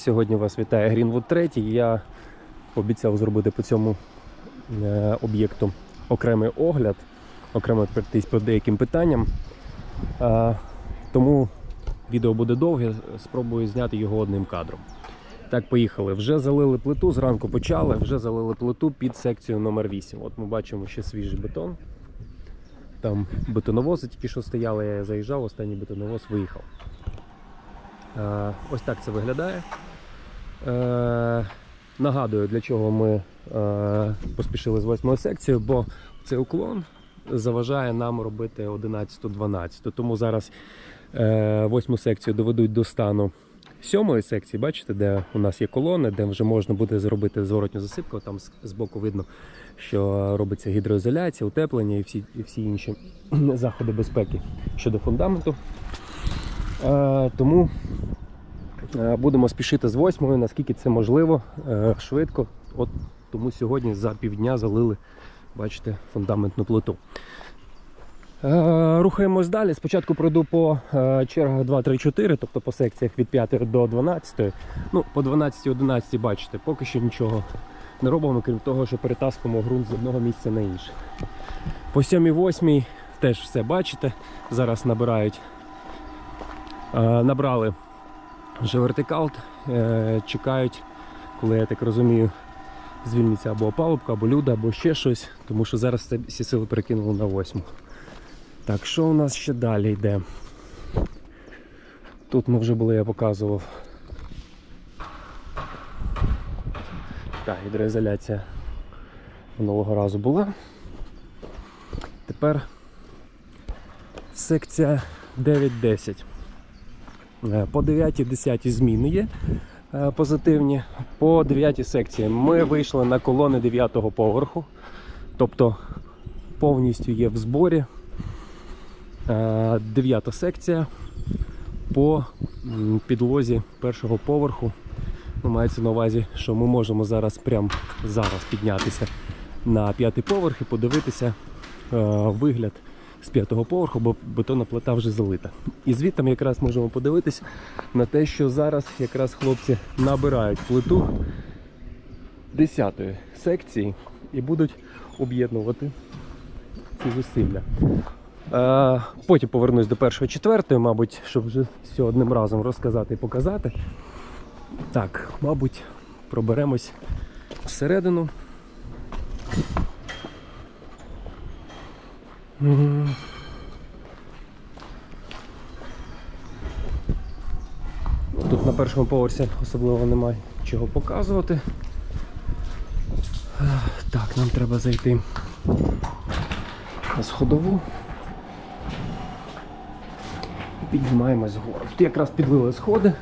Сьогодні вас вітає Greenwood 3. Я обіцяв зробити по цьому е, об'єкту окремий огляд, окремо пройтись по деяким питанням. Е, тому відео буде довге, спробую зняти його одним кадром. Так, поїхали. Вже залили плиту, зранку почали, вже залили плиту під секцію номер 8 От ми бачимо ще свіжий бетон. Там бетоновози тільки що стояли, я заїжджав, останній бетоновоз виїхав. Е, ось так це виглядає. Е, нагадую, для чого ми е, поспішили з 8 секцією, бо цей уклон заважає нам робити 11-12. Тому зараз е, 8 секцію доведуть до стану сьомої секції. Бачите, де у нас є колони, де вже можна буде зробити зворотню засипку. Там з- збоку видно, що робиться гідроізоляція, утеплення і всі, і всі інші заходи безпеки щодо фундаменту. Тому будемо спішити з восьмою, наскільки це можливо, е, швидко. От тому сьогодні за півдня залили, бачите, фундаментну плиту. Е, Рухаємось далі. Спочатку пройду по е, чергах 2, 3, 4, тобто по секціях від 5 до 12. Ну, по 12, 11 бачите, поки що нічого не робимо, крім того, що перетаскуємо ґрунт з одного місця на інше. По 7, 8 теж все бачите. Зараз набирають Е, Набрали вже вертикал, е, чекають, коли я так розумію, звільниться або опалубка, або люда, або ще щось, тому що зараз всі сили перекинули на восьму. Так, що у нас ще далі йде? Тут ми вже були, я показував. Так, гідроізоляція минулого разу була. Тепер секція 9-10. Е, По 9-10 зміни є е, позитивні. По 9 секції ми вийшли на колони 9 поверху, тобто повністю є в зборі. 9 секція по підлозі першого поверху. Ну, мається на увазі, що ми можемо зараз прямо зараз піднятися на п'ятий поверх і подивитися е, вигляд з п'ятого поверху, бо бетонна плита вже залита. І звідти ми якраз можемо подивитись на те, що зараз якраз хлопці набирають плиту 10 секції і будуть об'єднувати ці зусилля. Е, потім повернусь до першої четвертої, мабуть, щоб вже все одним разом розказати і показати. Так, мабуть, проберемось всередину. Тут на першому поверсі особливо немає чого показувати. Так, нам треба зайти на сходову. Піднімаємось вгору. Тут якраз підлили сходи.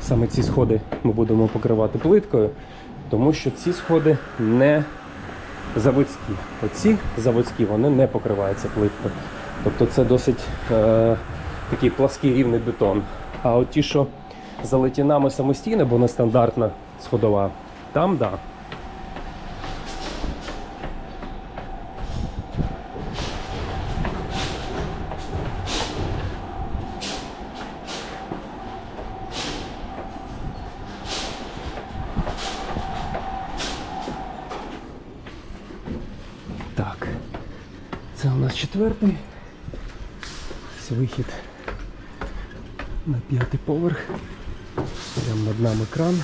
Саме ці сходи ми будемо покривати плиткою, тому що ці сходи не заводські. Оці заводські вони не покриваються плиткою. Тобто це досить е, такий плаский рівний бетон. А от ті, що за летінами самостійно, бо нестандартна сходова, там да. Так, це у нас четвертий. Це вихід на п'ятий поверх. Прямо над нами кран.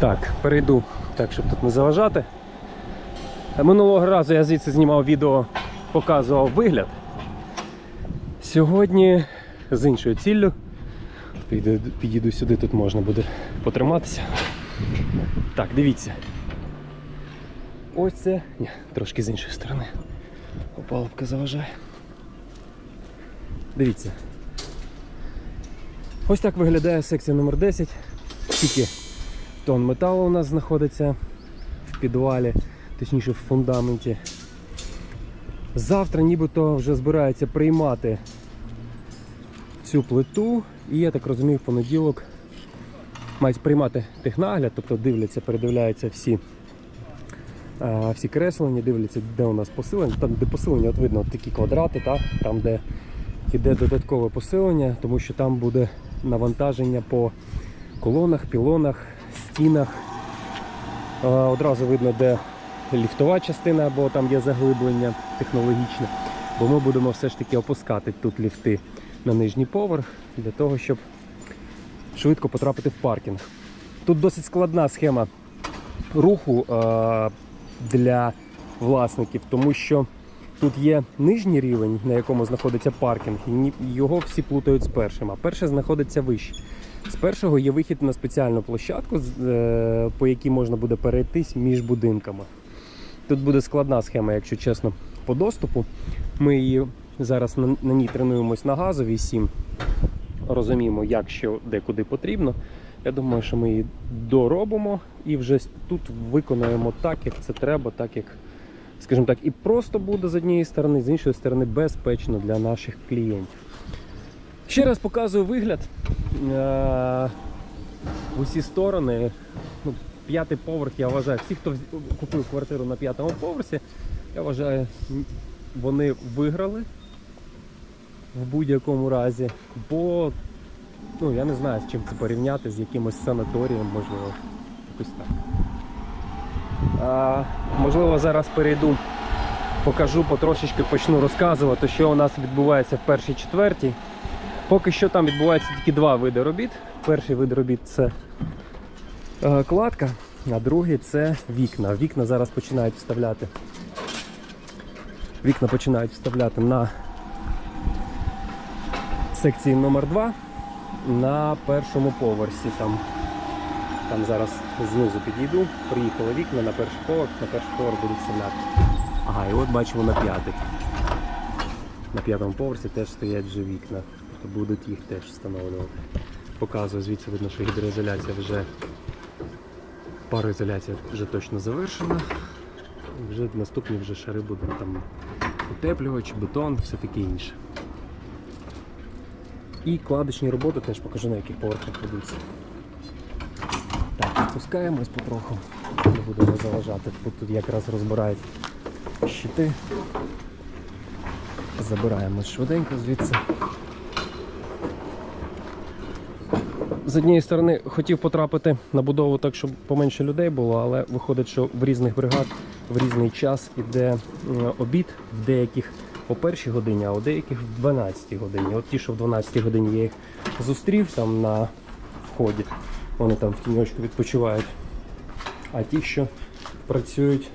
Так, перейду так, щоб тут не заважати. Минулого разу я звідси знімав відео, показував вигляд. Сьогодні з іншою ціллю. Піду, підійду сюди, тут можна буде потриматися. Так, дивіться. Ось це. Ні, трошки з іншої сторони. Опалубка заважає. Дивіться. Ось так виглядає секція номер 10. Скільки тонн металу у нас знаходиться в підвалі, точніше в фундаменті. Завтра нібито вже збираються приймати цю плиту. І я так розумію, в понеділок мають приймати технагляд, тобто дивляться, передивляються всі, е, всі креслення, дивляться, де у нас посилення. Там, де посилення, от видно от такі квадрати, та? там, де йде додаткове посилення, тому що там буде навантаження по колонах, пілонах, стінах. Е, Одразу видно, де ліфтова частина, або там є заглиблення технологічне. Бо ми будемо все ж таки опускати тут ліфти на нижній поверх для того, щоб швидко потрапити в паркінг. Тут досить складна схема руху е, для власників, тому що тут є нижній рівень, на якому знаходиться паркінг, і його всі плутають з першим, а перший знаходиться вище. З першого є вихід на спеціальну площадку, е, по якій можна буде перейтись між будинками. Тут буде складна схема, якщо чесно, по доступу. Ми її зараз на, на ній тренуємось на газовій 7. Розуміємо, як що де куди потрібно. Я думаю, що ми її доробимо і вже тут виконаємо так, як це треба, так як, скажімо так, і просто буде з однієї сторони, з іншої сторони безпечно для наших клієнтів. Ще раз показую вигляд е- в усі сторони. Ну, п'ятий поверх, я вважаю, всі, хто купив квартиру на п'ятому поверсі, я вважаю, вони виграли в будь-якому разі, бо ну, я не знаю, з чим це порівняти, з якимось санаторієм, можливо, якось так. А, можливо, зараз перейду, покажу, потрошечки почну розказувати, що у нас відбувається в першій четвертій. Поки що там відбувається тільки два види робіт. Перший вид робіт це е, кладка, а другий це вікна. Вікна зараз починають вставляти. Вікна починають вставляти на секції номер 2 на першому поверсі. Там, там зараз знизу підійду. Приїхали вікна на перший поверх, на перший поверх будуть вставляти. Ага, і от бачимо на п'ятий. На п'ятому поверсі теж стоять вже вікна, то будуть їх теж встановлювати. Показую, звідси видно, що гідроізоляція вже пароізоляція вже точно завершена. Вже наступні вже шари будуть там утеплювач, бетон, все таке інше. І кладочні роботи теж покажу на яких поверхах ведуться. Так, спускаємось потроху, не будемо заважати. Тут, тут якраз розбирають щити. Забираємо швиденько звідси. З однієї сторони хотів потрапити на будову так, щоб поменше людей було, але виходить, що в різних бригад в різний час іде обід в деяких о першій годині, а у деяких в 12 годині. От ті, що в 12 годині я їх зустрів там на вході, вони там в тіньочку відпочивають. А ті, що працюють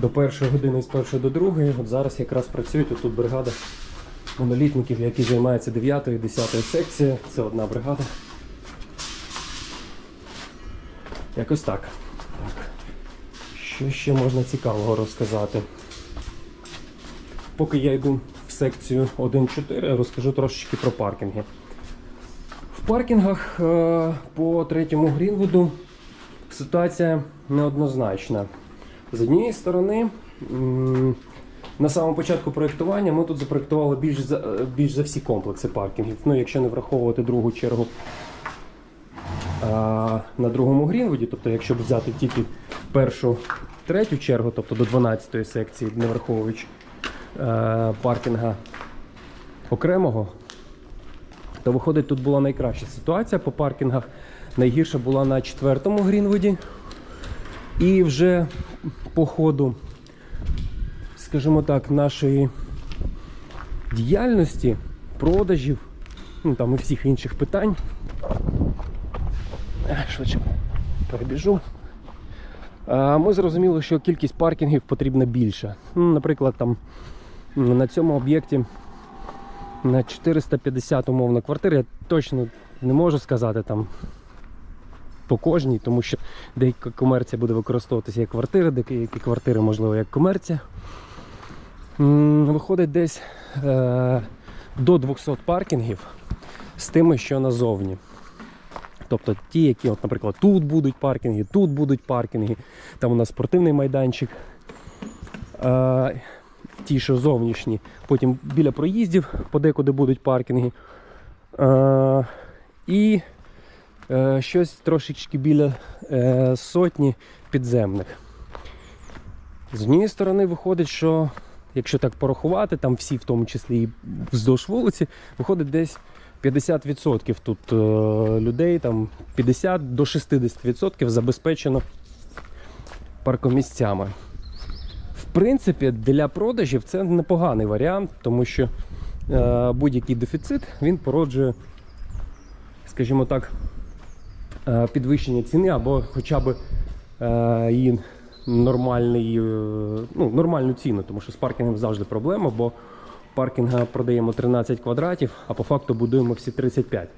до першої години з першої до другої, от зараз якраз працюють отут бригада монолітників, які займаються 9 і 10 секцією. Це одна бригада. Якось так. так. Що ще можна цікавого розказати? Поки я йду в секцію 1.4, розкажу трошечки про паркінги. В паркінгах е, по третьому Грінвуду ситуація неоднозначна. З однієї сторони, на самому початку проєктування ми тут запроєктували більш за, е, більш за всі комплекси паркінгів. Ну, якщо не враховувати другу чергу а, на другому Грінвуді, тобто якщо взяти тільки першу, третю чергу, тобто до 12-ї секції, не враховуючи е, паркінга окремого, то виходить, тут була найкраща ситуація по паркінгах. Найгірша була на четвертому Грінвуді. І вже по ходу, скажімо так, нашої діяльності, продажів, ну там і всіх інших питань. Е, Швидше перебіжу. Ми зрозуміли, що кількість паркінгів потрібна більша. Ну, Наприклад, там на цьому об'єкті на 450 умовно квартир, я точно не можу сказати там по кожній, тому що деяка комерція буде використовуватися як квартири, деякі квартири, можливо, як комерція. Виходить десь е, до 200 паркінгів з тими, що назовні. Тобто ті, які, от, наприклад, тут будуть паркінги, тут будуть паркінги, там у нас спортивний майданчик. Е, ті, що зовнішні. Потім біля проїздів подекуди будуть паркінги. Е, і е, щось трошечки біля е, сотні підземних. З однієї сторони виходить, що якщо так порахувати, там всі, в тому числі і вздовж вулиці, виходить десь 50% тут е, людей, там 50 до 60% забезпечено паркомісцями. Принципі, для продажів це непоганий варіант, тому що е, будь-який дефіцит він породжує, скажімо так, е, підвищення ціни або хоча б е, її нормальний, е, ну, нормальну ціну, тому що з паркінгом завжди проблема, бо паркінга продаємо 13 квадратів, а по факту будуємо всі 35.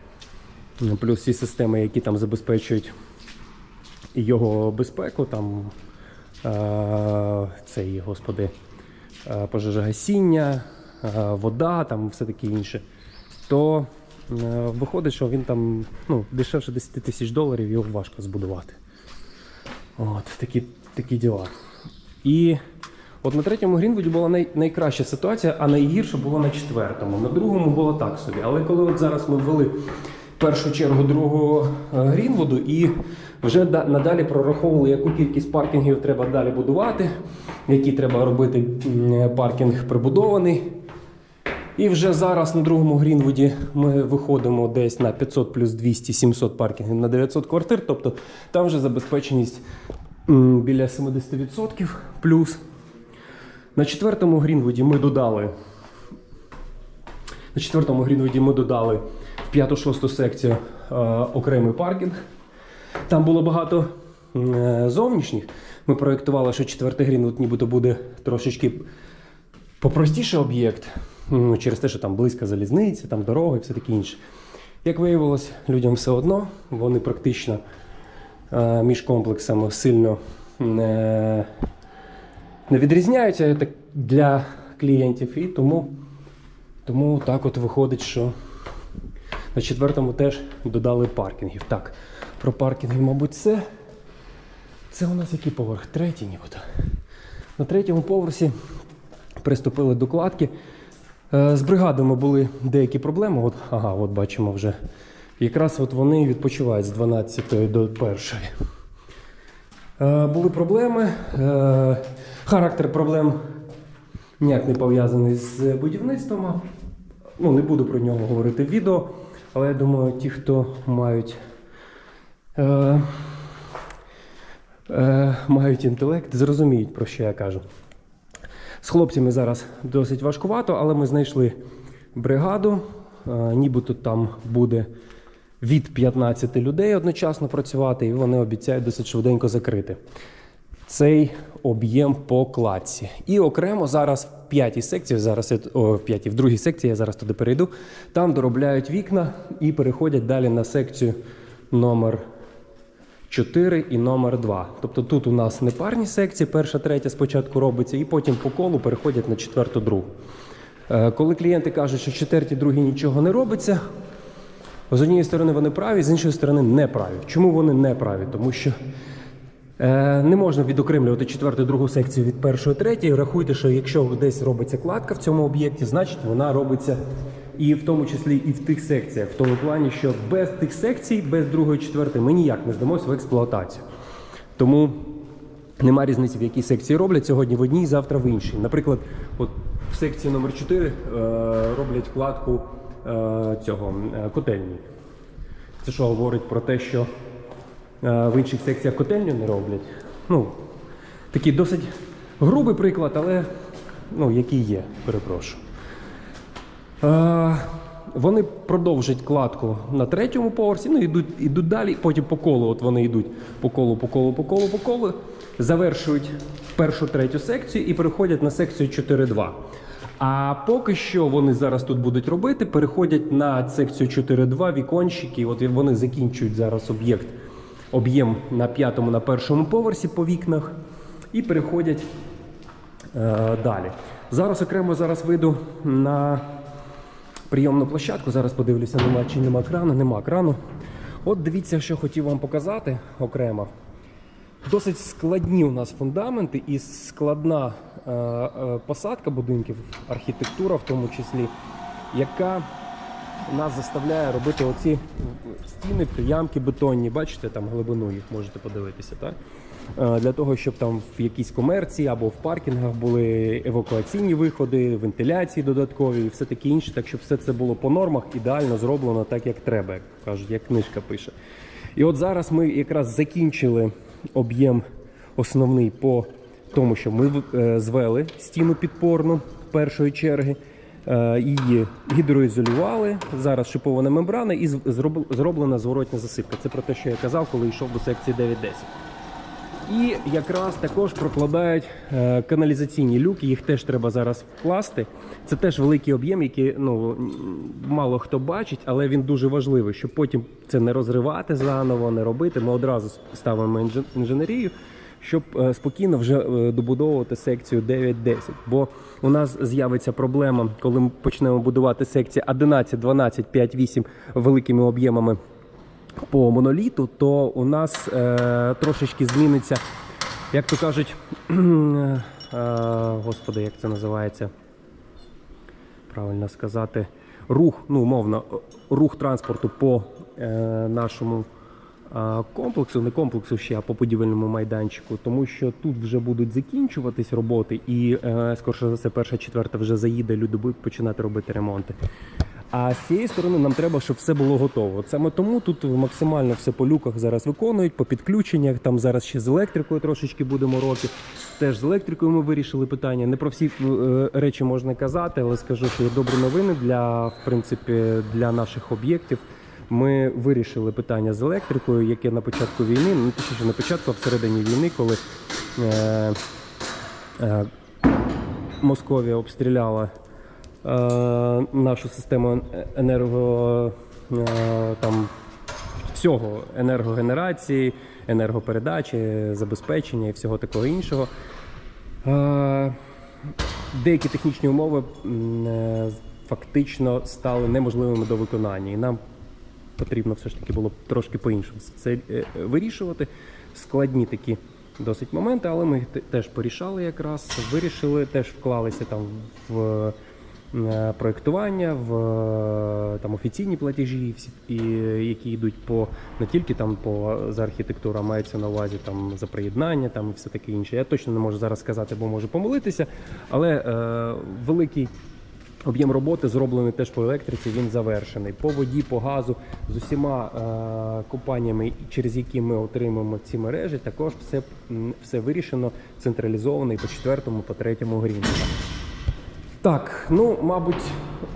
Ну, Плюс всі системи, які там забезпечують його безпеку, там цей, господи, пожежогасіння, вода, там все таке інше, то виходить, що він там ну, дешевше 10 тисяч доларів його важко збудувати. От, такі, такі діла. І от на третьому Грінвуді була най, найкраща ситуація, а найгірша була на четвертому. На другому було так собі. Але коли от зараз ми ввели першу чергу другого е, Грінвуду і вже надалі прораховували, яку кількість паркінгів треба далі будувати, який треба робити паркінг прибудований. І вже зараз на другому Грінвуді ми виходимо десь на 500 плюс 200 700 паркінгів на 900 квартир. Тобто там вже забезпеченість біля 70% плюс. На четвертому Грінвуді ми додали. На четвертому Грінвуді ми додали в п'яту-шосту секцію е, окремий паркінг. Там було багато е, зовнішніх. Ми проєктували, що четвертий Грінвуд нібито буде трошечки попростіший об'єкт, ну, через те, що там близька залізниця, там дорога і все таке інше. Як виявилось, людям все одно, вони практично е, між комплексами сильно не, не відрізняються для клієнтів, і тому, тому так от виходить, що на четвертому теж додали паркінгів. Так, про паркінги, мабуть, це. Це у нас який поверх? Третій, нібито. На третьому поверсі приступили до кладки. Е, З бригадами були деякі проблеми. От, ага, от бачимо вже. Якраз от вони відпочивають з 12 до 1. Е, Були проблеми. Е, Характер проблем ніяк не пов'язаний з будівництвом. Ну, не буду про нього говорити в відео, але я думаю, ті, хто мають. Е, е, мають інтелект, зрозуміють, про що я кажу. З хлопцями зараз досить важкувато, але ми знайшли бригаду. Е, Нібито там буде від 15 людей одночасно працювати, і вони обіцяють досить швиденько закрити цей об'єм по кладці. І окремо зараз в п'ятій секції, зараз о, в п'ятій, в другій секції я зараз туди перейду. Там доробляють вікна і переходять далі на секцію номер 4 і номер 2. Тобто тут у нас не парні секції, перша, третя спочатку робиться, і потім по колу переходять на четверту, другу. Е, Коли клієнти кажуть, що в четвертій, другій нічого не робиться, з однієї сторони вони праві, з іншої сторони не праві. Чому вони не праві? Тому що е, не можна відокремлювати четверту, другу секцію від першої, третьої. Рахуйте, що якщо десь робиться кладка в цьому об'єкті, значить вона робиться і в тому числі і в тих секціях, в тому плані, що без тих секцій, без другої, четвертої, ми ніяк не здамося в експлуатацію. Тому нема різниці, в якій секції роблять сьогодні в одній, завтра в іншій. Наприклад, от в секції номер 4 е, роблять кладку е, цього е, котельні. Це що говорить про те, що е, в інших секціях котельню не роблять. Ну, такий досить грубий приклад, але ну, який є, перепрошую. Вони продовжать кладку на третьому поверсі, ну йдуть, йдуть далі, потім по колу. От вони йдуть по колу, по колу, по колу, по колу, завершують першу третю секцію і переходять на секцію 4.2. А поки що вони зараз тут будуть робити, переходять на секцію 4.2 вікончики. От вони закінчують зараз об'єкт, об'єм на п'ятому, на першому поверсі по вікнах і переходять е, далі. Зараз окремо зараз вийду на прийомну площадку. Зараз подивлюся, нема чи нема крану, нема крану. От дивіться, що хотів вам показати окремо. Досить складні у нас фундаменти і складна е, е, посадка будинків, архітектура в тому числі, яка нас заставляє робити оці стіни, ямки бетонні, бачите, там глибину їх можете подивитися, так? Е, Для того, щоб там в якійсь комерції або в паркінгах були евакуаційні виходи, вентиляції додаткові і все таке інше. Так щоб все це було по нормах, ідеально зроблено так, як треба, як кажуть, як книжка пише. І от зараз ми якраз закінчили об'єм основний по тому, що ми е, звели стіну підпорну першої черги. Е, Її гідроізолювали. Зараз шипована мембрана і зроблена зворотня засипка. Це про те, що я казав, коли йшов до секції 9.10. І якраз також прокладають е, каналізаційні люки, їх теж треба зараз вкласти. Це теж великий об'єм, який ну, мало хто бачить, але він дуже важливий, щоб потім це не розривати заново, не робити. Ми одразу ставимо інженерію, щоб е, спокійно вже е, добудовувати секцію 9-10. Бо у нас з'явиться проблема, коли ми почнемо будувати секції 11, 12, 5, 8 великими об'ємами по моноліту, то у нас е, трошечки зміниться, як то кажуть, е, господи, як це називається? Правильно сказати, рух, ну умовно, рух транспорту по е, нашому е, комплексу, не комплексу ще, а по будівельному майданчику, тому що тут вже будуть закінчуватись роботи, і е, скорше за все, перша четверта вже заїде, люди будуть починати робити ремонти. А з цієї сторони нам треба, щоб все було готово. Саме тому тут максимально все по люках зараз виконують, по підключеннях. Там зараз ще з електрикою трошечки будемо роки. Теж з електрикою ми вирішили питання. Не про всі е, речі можна казати, але скажу, що є добрі новини для в принципі для наших об'єктів. Ми вирішили питання з електрикою, яке на початку війни, ну точніше не початку, а всередині війни, коли е, е, Московія обстріляла нашу систему енерго е, там всього енергогенерації, енергопередачі, забезпечення і всього такого іншого. Е, деякі технічні умови е, фактично стали неможливими до виконання, і нам потрібно все ж таки було трошки по-іншому це е, вирішувати. Складні такі досить моменти, але ми теж порішали якраз, вирішили, теж вклалися там в е, проєктування, в е, там офіційні платежі, всі, і, які йдуть по не тільки там по за архітектуру, а мається на увазі там за приєднання, там і все таке інше. Я точно не можу зараз сказати, бо можу помилитися, але е, великий. Об'єм роботи зроблений теж по електриці, він завершений. По воді, по газу з усіма е, компаніями, через які ми отримуємо ці мережі, також все, все вирішено, централізовано і по четвертому, по третьому грінку. Так, ну мабуть,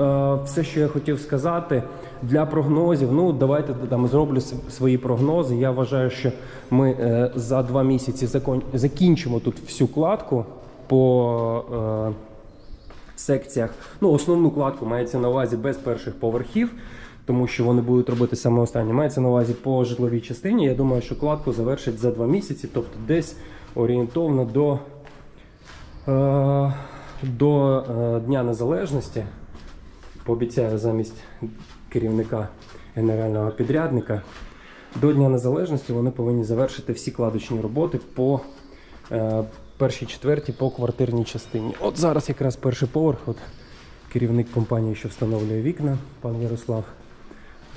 е, все, що я хотів сказати для прогнозів. Ну, давайте там зроблю свої прогнози. Я вважаю, що ми е, за два місяці закінчимо тут всю кладку по е, секціях. Ну, основну кладку мається на увазі без перших поверхів, тому що вони будуть робити саме останнє. Мається на увазі по житловій частині. Я думаю, що кладку завершить за два місяці, тобто десь орієнтовно до. До е, Дня Незалежності пообіцяю замість керівника генерального підрядника. До Дня Незалежності вони повинні завершити всі кладочні роботи по е, першій четвертій по квартирній частині. От зараз якраз перший поверх. От керівник компанії, що встановлює вікна, пан Ярослав.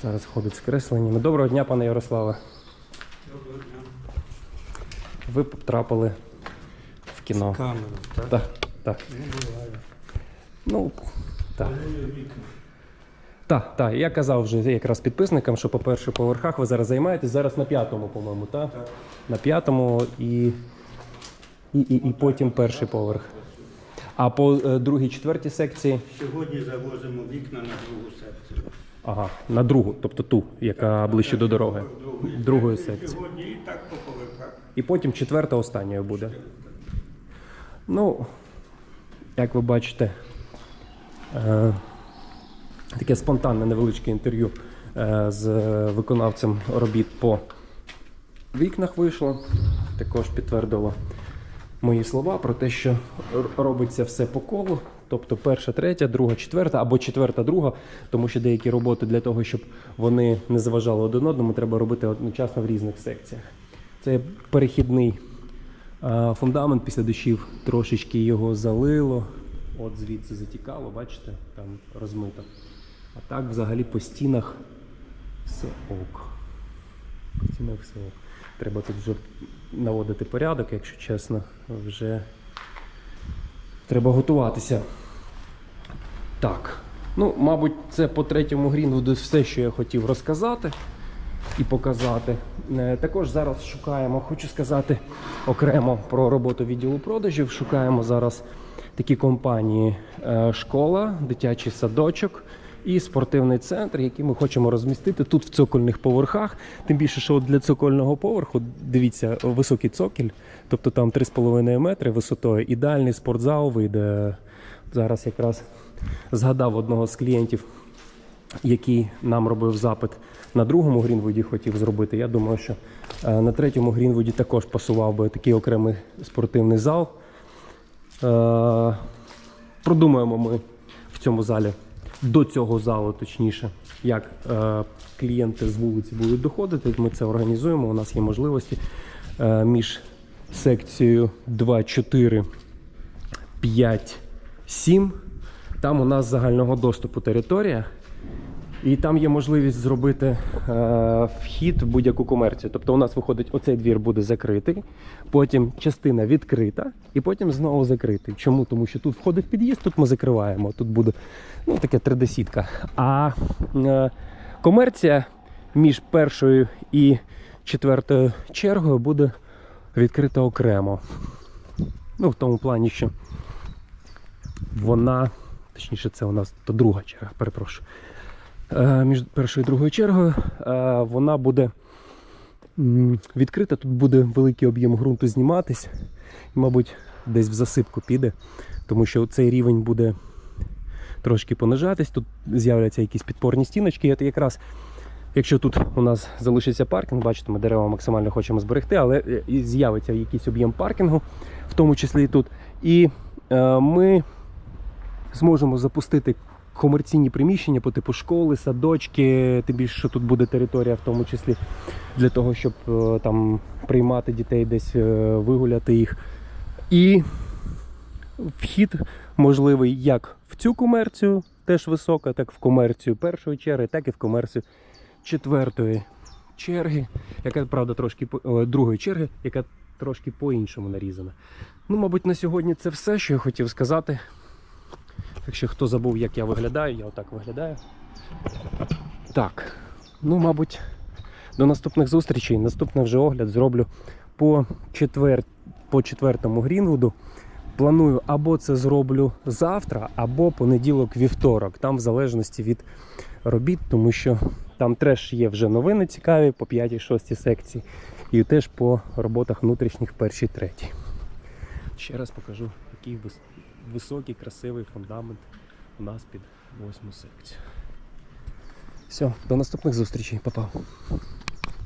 Зараз ходить з кресленнями. Доброго дня, пане Ярославе. Доброго дня. Ви потрапили в кіно. Камеру, так? Так, так. Ну, буває. Ну, так. Так, так. Я казав вже якраз підписникам, що по перших поверхах ви зараз займаєтесь. Зараз на п'ятому, по-моєму, так? Так. На п'ятому і, і, і, і потім перший поверх. А по е, другій, четвертій секції, Сьогодні завозимо вікна на другу секцію. ага, на другу, тобто ту, яка ближче до дороги. Другої, Другої секції. Сьогодні і так по поверхах. І потім четверта останньою буде. Ну, як ви бачите, е, таке спонтанне невеличке інтерв'ю е, з виконавцем робіт по вікнах вийшло. Також підтвердило мої слова про те, що робиться все по колу. Тобто перша, третя, друга, четверта або четверта, друга, тому що деякі роботи для того, щоб вони не заважали один одному, треба робити одночасно в різних секціях. Це перехідний фундамент після дощів, трошечки його залило. От звідси затікало, бачите, там розмито. А так взагалі по стінах все ок. По стінах все ок. Треба тут вже наводити порядок, якщо чесно, вже треба готуватися. Так. Ну, мабуть, це по третьому Грінвуду все, що я хотів розказати і показати. Е, Також зараз шукаємо, хочу сказати окремо про роботу відділу продажів. Шукаємо зараз такі компанії: е, школа, дитячий садочок і спортивний центр, які ми хочемо розмістити тут в цокольних поверхах. Тим більше, що для цокольного поверху, дивіться, високий цокіль, тобто там 3,5 метри висотою. Ідеальний спортзал вийде. Зараз якраз згадав одного з клієнтів, який нам робив запит на другому Грінвуді, хотів зробити. Я думаю, що е, на третьому Грінвуді також пасував би такий окремий спортивний зал. Е, Продумаємо ми в цьому залі, до цього залу, точніше, як е, клієнти з вулиці будуть доходити. Ми це організуємо. У нас є можливості між секцією 2, 4, 5, 7. Там у нас загального доступу територія. І там є можливість зробити е, вхід в будь-яку комерцію. Тобто у нас виходить, оцей двір буде закритий, потім частина відкрита, і потім знову закритий. Чому? Тому що тут входить під'їзд, тут ми закриваємо. Тут буде ну, таке 3D-сітка. А е, комерція між першою і четвертою чергою буде відкрита окремо. Ну, в тому плані, що вона, точніше, це у нас то друга черга, перепрошую. Е, Між першою і другою чергою е, вона буде відкрита. Тут буде великий об'єм ґрунту зніматись. Мабуть, десь в засипку піде, тому що цей рівень буде трошки понижатись. Тут з'являться якісь підпорні стіночки. Це якраз, якщо тут у нас залишиться паркінг, бачите, ми дерева максимально хочемо зберегти, але е, з'явиться якийсь об'єм паркінгу, в тому числі і тут. І ми зможемо запустити комерційні приміщення по типу школи, садочки, тим більше, що тут буде територія, в тому числі для того, щоб е, там приймати дітей, десь е, вигуляти їх. І вхід можливий як в цю комерцію, теж висока, так в комерцію першої черги, так і в комерцію четвертої черги, яка, правда, трошки другої черги, яка трошки по-іншому нарізана. Ну, мабуть, на сьогодні це все, що я хотів сказати. Якщо хто забув, як я виглядаю, я отак виглядаю. Так, ну, мабуть, до наступних зустрічей. Наступний вже огляд зроблю по, четвер... по четвертому Грінвуду. Планую або це зроблю завтра, або понеділок-вівторок. Там в залежності від робіт, тому що там теж є вже новини цікаві по 5-6 секції. І теж по роботах внутрішніх першій третій. Ще раз покажу, який вис- високий, красивий фундамент у нас під восьму секцію. Все, до наступних зустрічей, Па-па.